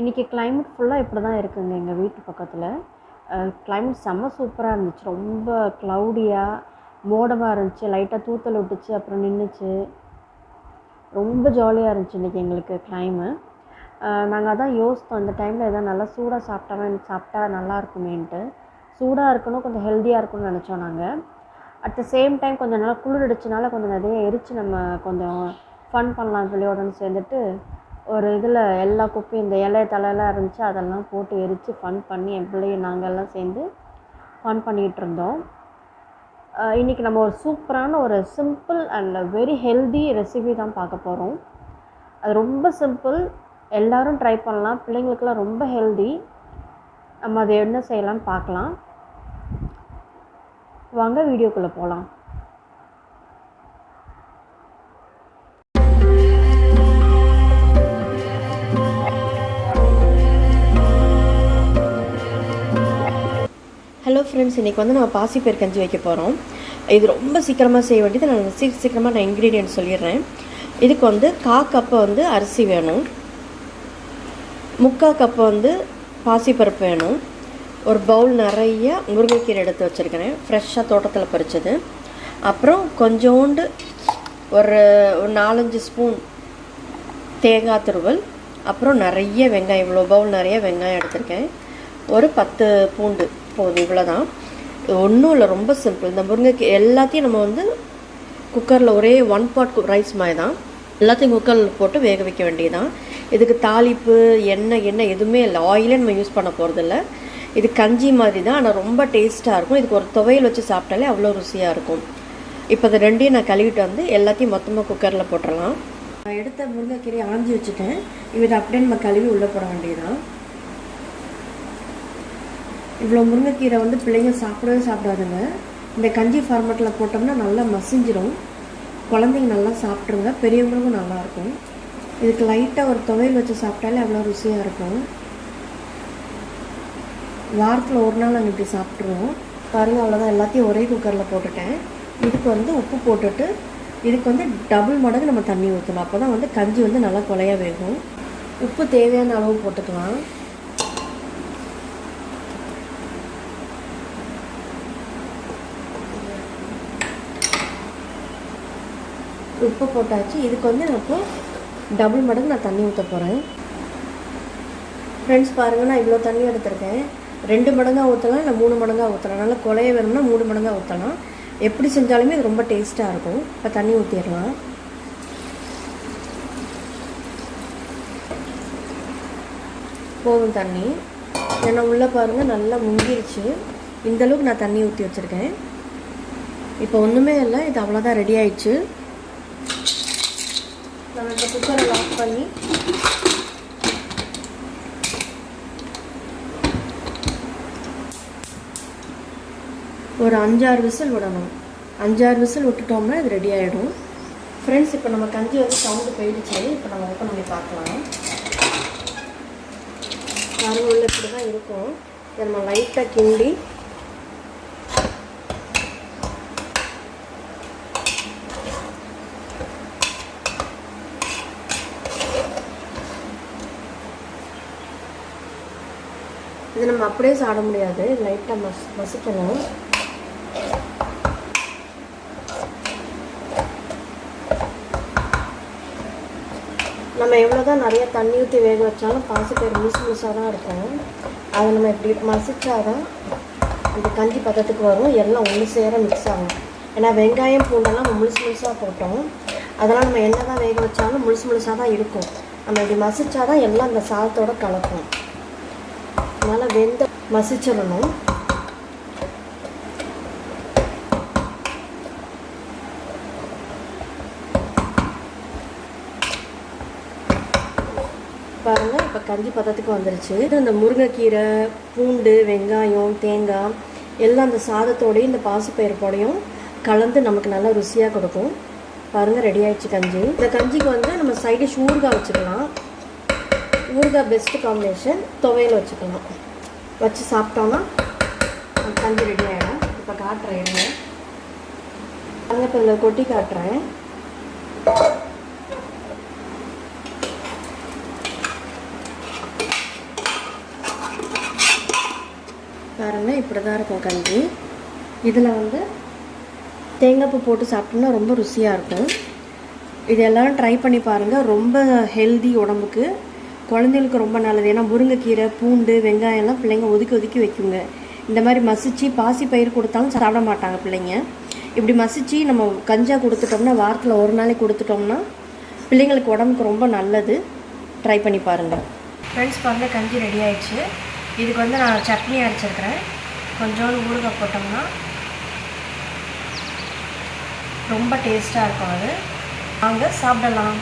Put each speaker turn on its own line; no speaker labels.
இன்றைக்கி கிளைமேட் ஃபுல்லாக இப்படி தான் இருக்குதுங்க எங்கள் வீட்டு பக்கத்தில். கிளைமேட் செம்ம சூப்பராக இருந்துச்சு. ரொம்ப க்ளவுடியாக மோடமாக இருந்துச்சு. லைட்டாக தூத்தல் விட்டுச்சு அப்புறம் நின்றுச்சு ரொம்ப ஜாலியாக இருந்துச்சு இன்றைக்கி எங்களுக்கு கிளைமு நாங்கள் அதான் யோசித்தோம் இந்த டைமில் எதாவது நல்லா சூடாக சாப்பிட்டாலும் எனக்கு சாப்பிட்டா நல்லா இருக்குமேன்ட்டு. சூடாக இருக்கணும் கொஞ்சம் ஹெல்த்தியாக இருக்கணும்னு நினச்சோம் நாங்கள் அட் த சேம் டைம் கொஞ்சம் நல்லா குளிர் அடிச்சனால கொஞ்சம் நிறைய எரிச்சு நம்ம கொஞ்சம் ஃபன் பண்ணலாம் பிள்ளையோடன்னு சேர்ந்துட்டு ஒரு இதில் எல்லா குப்பையும் இந்த இலை தலையெல்லாம் இருந்துச்சு அதெல்லாம் போட்டு எரித்து ஃபன் பண்ணி என் பிள்ளைய நாங்கள்லாம் சேர்ந்து ஃபன் பண்ணிகிட்டு இருந்தோம். இன்னைக்கு நம்ம ஒரு சூப்பரான ஒரு simple and very healthy recipe தான் பார்க்க போகிறோம் அது ரொம்ப சிம்பிள் எல்லோரும் ட்ரை பண்ணலாம். பிள்ளைங்களுக்கெல்லாம் ரொம்ப ஹெல்தி நம்ம அதை என்ன செய்யலாம்னு பார்க்கலாம். வாங்க வீடியோக்குள்ளே போகலாம் ஹலோ ஃப்ரெண்ட்ஸ் இன்றைக்கி வந்து நம்ம பாசிப்பயிர் கஞ்சி வைக்க போகிறோம் இது ரொம்ப சீக்கிரமாக செய்ய வேண்டியது. நான் சீக்கிர சீக்கிரமாக நான் இன்க்ரீடியன்ட் சொல்லிடுறேன். இதுக்கு வந்து கா கப்பு வந்து அரிசி வேணும். முக்கால் கப்பு வந்து பாசிப்பருப்பு வேணும். ஒரு பவுல் நிறைய முருங்கைக்கீரை எடுத்து வச்சுருக்கிறேன். ஃப்ரெஷ்ஷாக தோட்டத்தில் பறித்தது அப்புறம் கொஞ்சோண்டு ஒரு ஒரு நாலஞ்சு ஸ்பூன் தேங்காய் துருவல். அப்புறம் நிறைய வெங்காயம் இவ்வளோ பவுல் நிறைய வெங்காயம் எடுத்திருக்கேன். ஒரு பத்து பூண்டு. போதும் இவ்வளோ தான் ஒன்றும் இல்லை ரொம்ப சிம்பிள் இந்த முருங்கைக்கு எல்லாத்தையும் நம்ம வந்து குக்கரில் ஒரே ஒன் பாட் ரைஸ் மாதிரி தான். எல்லாத்தையும் குக்கரில் போட்டு வேக வைக்க வேண்டியதுதான். இதுக்கு தாளிப்பு எண்ணெய் எண்ணெய் எதுவுமே இல்லை. ஆயிலே நம்ம யூஸ் பண்ண போகிறதில்ல இது கஞ்சி மாதிரி தான் ஆனால் ரொம்ப டேஸ்ட்டாக இருக்கும். இதுக்கு ஒரு துவையல் வச்சு சாப்பிட்டாலே அவ்வளோ ருசியாக இருக்கும். இப்போ இந்த ரெண்டையும் நான் கழுவிட்டு வந்து எல்லாத்தையும் மொத்தமாக குக்கரில் போட்டுடலாம் நான் எடுத்த முருங்கைக்கீரையை ஆஞ்சி வச்சுட்டேன். இதை அப்படியே நம்ம கழுவி உள்ளே போட வேண்டியதுதான். இவ்வளோ முருங்கைக்கீரை வந்து பிள்ளைங்க சாப்பிடவே சாப்பிடாதுங்க. இந்த கஞ்சி ஃபார்மேட்டில் போட்டோம்னா நல்லா மசிஞ்சிடும் குழந்தைங்க நல்லா சாப்பிட்ருங்க பெரியவங்களுக்கும் நல்லாயிருக்கும் இதுக்கு லைட்டாக ஒரு துவையல் வச்சு சாப்பிட்டாலே அவ்வளோ ருசியாக இருக்கும். வாரத்தில் ஒரு நாள் நாங்கள் இப்படி சாப்பிட்ருவோம் பாருங்கள் அவ்வளோதான் எல்லாத்தையும் ஒரே குக்கரில் போட்டுட்டேன். இதுக்கு வந்து உப்பு போட்டுட்டு இதுக்கு வந்து டபுள் மடங்கு நம்ம தண்ணி ஊற்றணும் அப்போ தான் வந்து கஞ்சி வந்து நல்லா கொலையாக வேகும். உப்பு தேவையான அளவு போட்டுக்கலாம். உப்பு போட்டாச்சு. இதுக்கு வந்து நான் இப்போ டபுள் மடங்கு நான் தண்ணி ஊற்ற போகிறேன் ஃப்ரெண்ட்ஸ் பாருங்கள் நான் இவ்வளோ தண்ணி எடுத்திருக்கேன். ரெண்டு மடங்காக ஊற்றலாம் இல்லை மூணு மடங்காக ஊற்றலாம் நல்லா குழைய வேணும்னா மூணு மடங்காக ஊற்றலாம் எப்படி செஞ்சாலுமே இது ரொம்ப டேஸ்ட்டாக இருக்கும். இப்போ தண்ணி ஊற்றிடலாம் போதும் தண்ணி. ஏன்னா உள்ளே பாருங்கள் நல்லா முங்கிருச்சு. இந்தளவுக்கு நான் தண்ணி ஊற்றி வச்சுருக்கேன். இப்போ ஒன்றுமே இல்லை இது அவ்வளோதான் ரெடி ஆயிடுச்சு. நம்ம இந்த குக்கரை லாக் பண்ணி ஒரு அஞ்சாறு விசில் விடணும். அஞ்சாறு விசில் விட்டுட்டோம்னா இது ரெடி ஆகிடும் ஃப்ரெண்ட்ஸ் இப்போ நம்ம கஞ்சி வந்து சவுண்டு போயிடுச்சு. இப்போ நம்ம ஓப்பன் பண்ணி பார்க்கலாம். பாருங்க உள்ள இப்படி தான் இருக்கும். இதை நம்ம லைட்டாக கிண்டி இது நம்ம அப்படியே சாட முடியாது. லைட்டாக மஸ் மசிக்கணும். நம்ம எவ்வளோ தான் நிறைய தண்ணி ஊற்றி வேக வச்சாலும் பாசிப்பயிர் முழுசு முழுசாக தான் இருக்கும். அதை நம்ம இப்படி மசிச்சாதான் அந்த கஞ்சி பதத்துக்கு வரும். எல்லாம் ஒன்று சேர மிக்ஸ் ஆகும். ஏன்னா வெங்காயம் பூண்டெல்லாம் நம்ம முழுசு முழுசாக போட்டோம். அதெல்லாம் நம்ம என்ன தான் வேக வச்சாலும் முழுசு முழுசாக தான் இருக்கும். நம்ம இப்படி மசிச்சாதான் எல்லாம் அந்த சாதத்தோட கலக்கும். அதனால் வெந்த மசிச்சிடணும். பாருங்கள் இப்போ கஞ்சி பதத்துக்கு வந்துருச்சு. இது இந்த முருங்கைக்கீரை பூண்டு வெங்காயம் தேங்காய் எல்லாம் அந்த சாதத்தோடையும் இந்த பாசிப்பயிறு போடையும் கலந்து நமக்கு நல்லா ருசியாக கொடுக்கும். பாருங்கள் ரெடி ஆயிடுச்சு கஞ்சி. இந்த கஞ்சிக்கு வந்து நம்ம சைடு ஊறுகாய் வச்சுக்கலாம். ஊறுகாய் பெஸ்ட்டு காம்பினேஷன் துவையல் வச்சுக்கலாம் வச்சு சாப்பிட்டோன்னா கஞ்சி ரெடி ஆகிடும் இப்போ காட்டுறேன். இருங்க பாருங்க இப்போ இதில் கொட்டி காட்டுறேன். பாருங்கள் இப்படி தான் இருக்கும் கஞ்சி. இதில் வந்து தேங்காய் பூ போட்டு சாப்பிட்டோம்னா ரொம்ப ருசியாக இருக்கும். இதெல்லாம் ட்ரை பண்ணி பாருங்கள் ரொம்ப ஹெல்தி உடம்புக்கு குழந்தைகளுக்கு ரொம்ப நல்லது. ஏன்னா முருங்கைக்கீரை பூண்டு வெங்காயம்லாம் பிள்ளைங்க ஒதுக்கி ஒதுக்கி வைக்குங்க. இந்த மாதிரி மசிச்சு பாசி பயிர் கொடுத்தாலும் சாப்பிட மாட்டாங்க பிள்ளைங்க. இப்படி மசிச்சு நம்ம கஞ்சா கொடுத்துட்டோம்னா வாரத்தில் ஒரு நாளைக்கு கொடுத்துட்டோம்னா பிள்ளைங்களுக்கு உடம்புக்கு ரொம்ப நல்லது. ட்ரை பண்ணி பாருங்கள் ஃப்ரெண்ட்ஸ் பாருங்கள் கஞ்சி ரெடி ஆயிடுச்சு. இதுக்கு வந்து நான் சட்னி அரைச்சிருக்கிறேன். கொஞ்சோண்டு ஊறுகாய் போட்டோம்னா ரொம்ப டேஸ்ட்டாக இருக்கும் அது. வாங்க சாப்பிடலாம்.